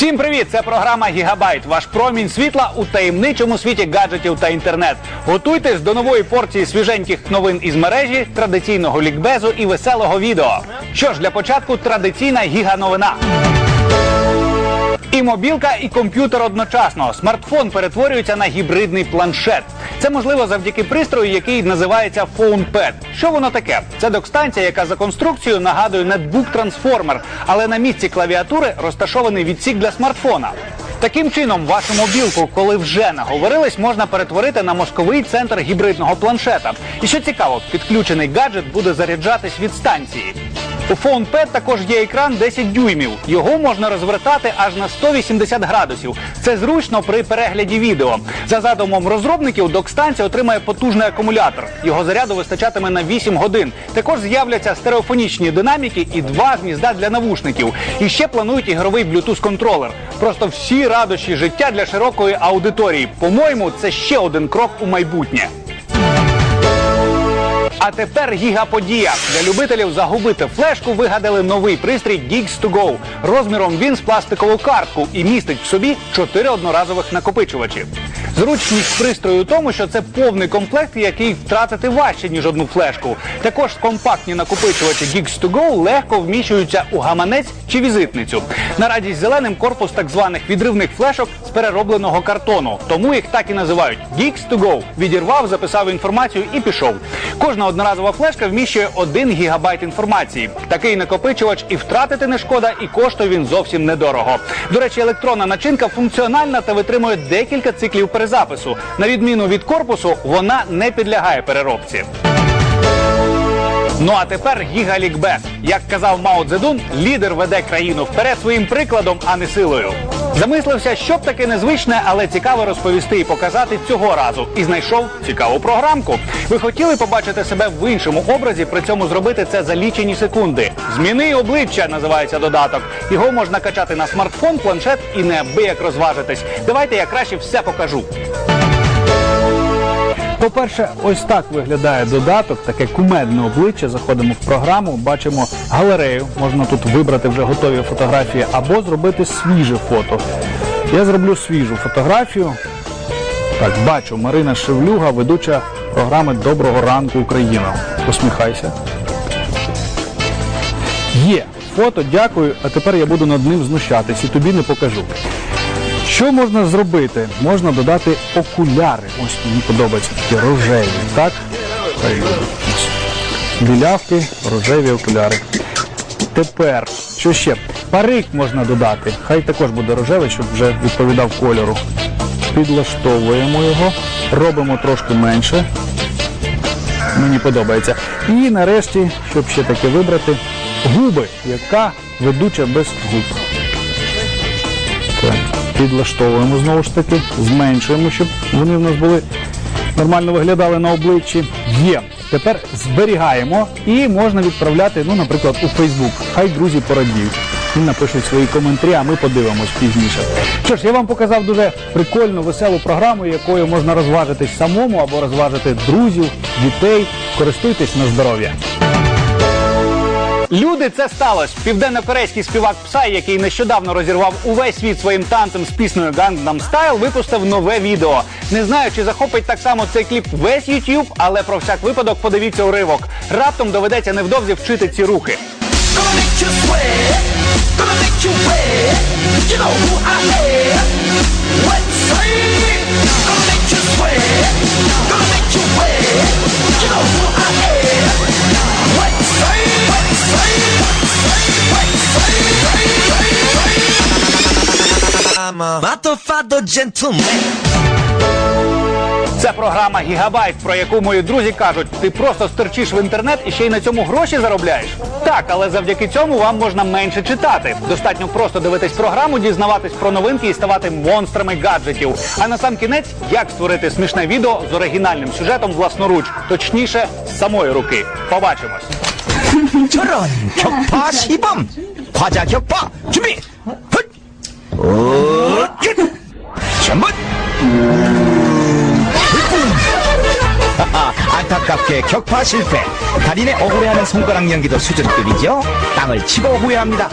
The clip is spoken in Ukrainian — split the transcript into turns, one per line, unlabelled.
Всім привіт! Це програма Гігабайт. Ваш промінь світла у таємничому світі гаджетів та інтернет. Готуйтесь до нової порції свіженьких новин із мережі, традиційного лікбезу і веселого відео. Що ж, для початку традиційна гіга-новина. І мобілка, і комп'ютер одночасно. Смартфон перетворюється на гібридний планшет. Це можливо завдяки пристрою, який називається FonePad. Що воно таке? Це док-станція, яка за конструкцією нагадує нетбук-трансформер, але на місці клавіатури розташований відсік для смартфона. Таким чином, вашу мобілку, коли вже наговорились, можна перетворити на мозковий центр гібридного планшета. І що цікаво, підключений гаджет буде заряджатись від станції. У FonePad також є екран 10 дюймів. Його можна розвертати аж на 180 градусів. Це зручно при перегляді відео. За задумом розробників, док-станція отримає потужний акумулятор. Його заряду вистачатиме на 8 годин. Також з'являться стереофонічні динаміки і два гнізда для навушників. І ще планують ігровий Bluetooth контролер. Просто всі радощі життя для широкої аудиторії. По-моєму, це ще один крок у майбутнє. А тепер гігаподія. Для любителів загубити флешку вигадали новий пристрій Geeks to Go. Розміром він з пластикову картку і містить в собі чотири одноразових накопичувачі. Зручність пристрою у тому, що це повний комплект, який втратити важче, ніж одну флешку. Також компактні накопичувачі Geeks to Go легко вміщуються у гаманець чи візитницю. На радість зеленим корпус так званих відривних флешок з переробленого картону. Тому їх так і називають Geeks to Go. Відірвав, записав інформацію і пішов. Кожна одноразова флешка вміщує 1 гігабайт інформації. Такий накопичувач і втратити не шкода, і коштує він зовсім недорого. До речі, електронна начинка функціональна та витримує декілька циклів перезапису. На відміну від корпусу, вона не підлягає переробці. Ну а тепер гігалікбез. Як казав Мао Цзедун, лідер веде країну вперед своїм прикладом, а не силою. Замислився, що б таке незвичне, але цікаво розповісти і показати цього разу. І знайшов цікаву програмку. Ви хотіли побачити себе в іншому образі, при цьому зробити це за лічені секунди. Зміни обличчя називається додаток. Його можна качати на смартфон, планшет і неабияк розважитись. Давайте я краще все покажу. По-перше, ось так виглядає додаток, таке кумедне обличчя. Заходимо в програму, бачимо галерею. Можна тут вибрати вже готові фотографії або зробити свіже фото. Я зроблю свіжу фотографію. Так, бачу, Марина Шевлюга, ведуча програми Доброго ранку Україна. Посміхайся. Є фото, дякую. А тепер я буду над ним знущатись і тобі не покажу. Що можна зробити? Можна додати окуляри. Ось мені подобаються такі рожеві, так? Білявки, рожеві окуляри. Тепер, що ще? Парик можна додати. Хай також буде рожевий, щоб вже відповідав кольору. Підлаштовуємо його, робимо трошки менше. Мені подобається. І нарешті, щоб ще таке вибрати, губи, яка ведуча без губ. Так, підлаштовуємо знову ж таки, зменшуємо, щоб вони в нас були нормально виглядали на обличчі. Є. Тепер зберігаємо і можна відправляти, ну, наприклад, у Фейсбук. Хай друзі порадіють. І напишуть свої коментарі, а ми подивимось пізніше. Що ж, я вам показав дуже прикольну, веселу програму, якою можна розважитись самому або розважити друзів, дітей. Користуйтесь на здоров'я. Люди, це сталося. Південно-корейський співак Псай, який нещодавно розірвав увесь світ своїм танцем з піснею Gangnam Style, випустив нове відео. Не знаю, чи захопить так само цей кліп весь YouTube, але про всяк випадок подивіться уривок. Раптом доведеться невдовзі вчити ці рухи.
You know who I am. Let's say, gonna make you sweat, I'm a motherfucker gentleman.
Це програма Гігабайт, про яку мої друзі кажуть, ти просто стерчиш в інтернет і ще й на цьому гроші заробляєш. Так, але завдяки цьому вам можна менше читати. Достатньо просто дивитись програму, дізнаватись про новинки і ставати монстрами гаджетів. А на сам кінець, як створити смішне відео з оригінальним сюжетом власноруч, точніше, з самої руки. Побачимось.
저런 격파 시범 과자 격파 준비 헛! 어, 안타깝게 격파 실패. 달인의 억울해하는 손가락 연기도 수준급이죠. 땅을 치고 후회합니다